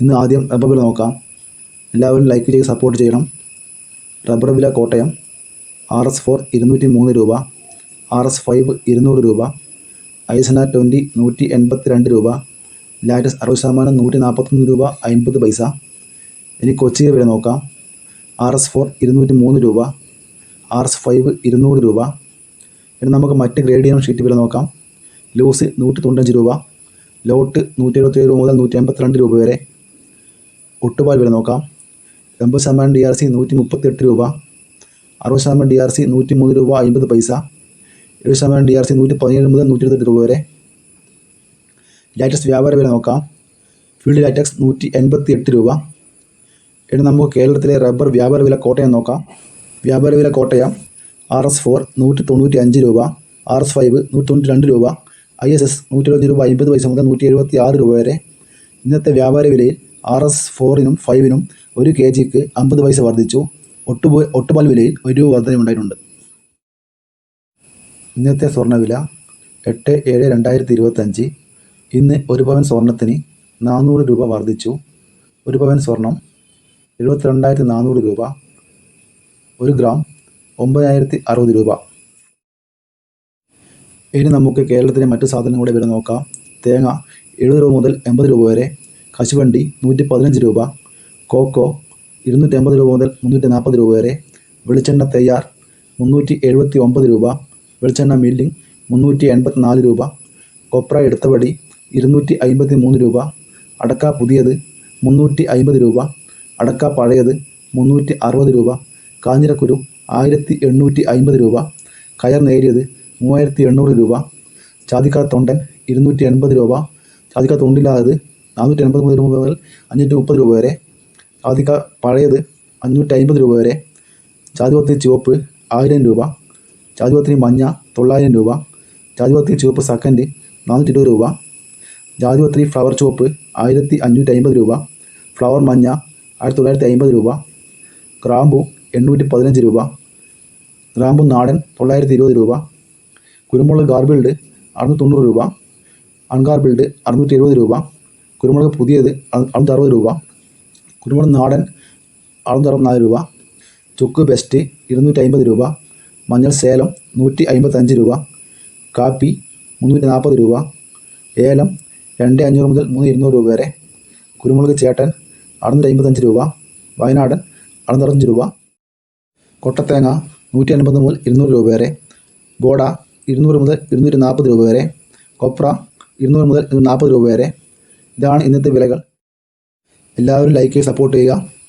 ഇന്ന് ആദ്യം റബ്ബർ വില നോക്കാം. എല്ലാവരും ലൈക്ക് ചെയ്ത് സപ്പോർട്ട് ചെയ്യണം. റബ്ബർ വില കോട്ടയം ആർ എസ് ഫോർ ഇരുന്നൂറ്റി മൂന്ന് രൂപ ആർ എസ് ഫൈവ് ഇരുന്നൂറ് രൂപ ഐസന ട്വന്റി നൂറ്റി എൺപത്തി രണ്ട് രൂപ ലാറ്റസ് അറുപത് ശതമാനം നൂറ്റി നാൽപ്പത്തൊന്ന് രൂപ അൻപത് പൈസ. ഇനി കൊച്ചിയിൽ വില നോക്കാം. ആർ എസ് ഫോർ ഇരുന്നൂറ്റി മൂന്ന് രൂപ ആർ എസ് ഫൈവ് ഇരുന്നൂറ് രൂപ. ഇനി നമുക്ക് മറ്റ് ഗ്രേഡിയം ഷീറ്റ് വില നോക്കാം. ലൂസ് നൂറ്റി തൊണ്ണൂറ്റഞ്ച് രൂപ ലോട്ട് നൂറ്റി എഴുപത്തേഴ് രൂപ മുതൽ നൂറ്റി അമ്പത്തിരണ്ട് രൂപ വരെ. ഒട്ടുപാൽ വില നോക്കാം. എൺപത് ശതമാനം ഡി ആർ സി നൂറ്റി മുപ്പത്തെട്ട് രൂപ. അറുപത് ശതമാനം ഡി ആർ സി നൂറ്റി മൂന്ന് രൂപ അമ്പത് പൈസ. എഴുപത് ശതമാനം ഡി ആർ സി നൂറ്റി പതിനേഴ് മുതൽ നൂറ്റി ഇരുപത്തെട്ട് രൂപ വരെ. ലാറ്റക്സ് വ്യാപാര വില നോക്കാം. ഫീൽഡ് ലാറ്റക്സ് നൂറ്റി എൺപത്തി എട്ട് രൂപ. ഇനി നമുക്ക് കേരളത്തിലെ റബ്ബർ വ്യാപാര വില കോട്ടയം നോക്കാം. വ്യാപാര വില കോട്ടയം ആർ എസ് ഫോർ നൂറ്റി തൊണ്ണൂറ്റി അഞ്ച് രൂപ. ആർ എസ് ഫൈവ് നൂറ്റി തൊണ്ണൂറ്റി രണ്ട് രൂപ. ഐ എസ് എസ് നൂറ്റി എഴുപത്തി രൂപ അമ്പത് പൈസ മുതൽ നൂറ്റി എഴുപത്തി ആറ് രൂപ വരെ. ഇന്നത്തെ വ്യാപാര വിലയിൽ ആർ എസ് ഫോറിനും ഫൈവിനും ഒരു കെ ജിക്ക് അമ്പത് പൈസ വർദ്ധിച്ചു. ഒട്ടുപോ ഒട്ടുപാൽ വിലയിൽ ഒരു വർധനയുണ്ടായിട്ടുണ്ട് ഇന്നത്തെ സ്വർണവില എട്ട് ഏഴ് രണ്ടായിരത്തി ഇരുപത്തഞ്ച് ഇന്ന് ഒരു പവൻ സ്വർണത്തിന് നാനൂറ് രൂപ വർദ്ധിച്ചു. ഒരു പവൻ സ്വർണം എഴുപത്തിരണ്ടായിരത്തി നാനൂറ് രൂപ. ഒരു ഗ്രാം ഒമ്പതിനായിരത്തി അറുപത് രൂപ. ഇനി നമുക്ക് കേരളത്തിലെ മറ്റു സാധനങ്ങളുടെ വില നോക്കാം. തേങ്ങ എഴുപത് രൂപ മുതൽ എൺപത് രൂപ വരെ കശുവണ്ടി നൂറ്റി പതിനഞ്ച് രൂപ കോക്കോ ഇരുന്നൂറ്റി അമ്പത് രൂപ മുതൽ മുന്നൂറ്റി നാൽപ്പത് രൂപ വരെ വെളിച്ചെണ്ണ തയ്യാർ മുന്നൂറ്റി എഴുപത്തി ഒമ്പത് രൂപ വെളിച്ചെണ്ണ മില്ലിംഗ് മുന്നൂറ്റി എൺപത്തി നാല് രൂപ കൊപ്ര എടുത്തവടി ഇരുന്നൂറ്റി അമ്പത്തി മൂന്ന് രൂപ അടക്ക പുതിയത് മുന്നൂറ്റി അമ്പത് രൂപ അടക്ക പഴയത് മുന്നൂറ്റി അറുപത് രൂപ കാഞ്ഞിരക്കുരു ആയിരത്തി എണ്ണൂറ്റി അമ്പത് രൂപ കയർ നേരിയത് മൂവായിരത്തി എണ്ണൂറ് രൂപ ചാതിക്ക തൊണ്ടൻ ഇരുന്നൂറ്റി എൺപത് രൂപ ചാതിക്ക നാനൂറ്റി എൺപത് രൂപ മുതൽ അഞ്ഞൂറ്റി മുപ്പത് രൂപ വരെ. ചാതിക്ക പഴയത് അഞ്ഞൂറ്റി അൻപത് രൂപ വരെ. ചാതിപത്രി ചുവപ്പ് ആയിരം രൂപ. ചാതിപത്രി മഞ്ഞ തൊള്ളായിരം രൂപ. ചാതിപത്രി ചുവപ്പ് സെക്കൻഡ് നാനൂറ്റി ഇരുപത് രൂപ. ജാതിപത്രി ഫ്ലവർ ചുവപ്പ് ആയിരത്തി അഞ്ഞൂറ്റി അൻപത് രൂപ. ഫ്ലവർ മഞ്ഞ ആയിരത്തി തൊള്ളായിരത്തി അൻപത് രൂപ. ഗ്രാമ്പു എണ്ണൂറ്റി പതിനഞ്ച് രൂപ. ഗ്രാമ്പു നാടൻ തൊള്ളായിരത്തി ഇരുപത് രൂപ. കുരുമുളക് ഗാർബിൾഡ് അറുന്നൂറ്റി തൊണ്ണൂറ് രൂപ. അൺഗാർബിൾഡ് അറുന്നൂറ്റി എഴുപത് രൂപ. കുരുമുളക് പുതിയത് അറുന്നൂറ്ററുപത് രൂപ. കുരുമുളക് നാടൻ അറുന്നൂറ്റി അറുപത്തിനാല് രൂപ. ചുക്ക് ബെസ്റ്റ് ഇരുന്നൂറ്റി അമ്പത് രൂപ. മഞ്ഞൾ സേലം നൂറ്റി അമ്പത്തഞ്ച് രൂപ. കാപ്പി മുന്നൂറ്റി നാൽപ്പത് രൂപ. ഏലം രണ്ട് അഞ്ഞൂറ് മുതൽ മൂന്ന് ഇരുന്നൂറ് രൂപ വരെ. കുരുമുളക് ചേട്ടൻ അറുന്നൂറ്റി അമ്പത്തഞ്ച് രൂപ. വയനാടൻ അറുന്നൂറ്റഞ്ച് രൂപ. കൊട്ടത്തേങ്ങ നൂറ്റി അൻപത് മുതൽ ഇരുന്നൂറ് രൂപ വരെ. ബോഡ ഇരുന്നൂറ് മുതൽ ഇരുന്നൂറ്റി നാൽപ്പത് രൂപ വരെ. കൊപ്ര ഇരുന്നൂറ് മുതൽ നാൽപ്പത് രൂപ വരെ. ഇതാണ് ഇന്നത്തെ വിലകൾ. എല്ലാവരും ലൈക്ക് സപ്പോർട്ട് ചെയ്യുക.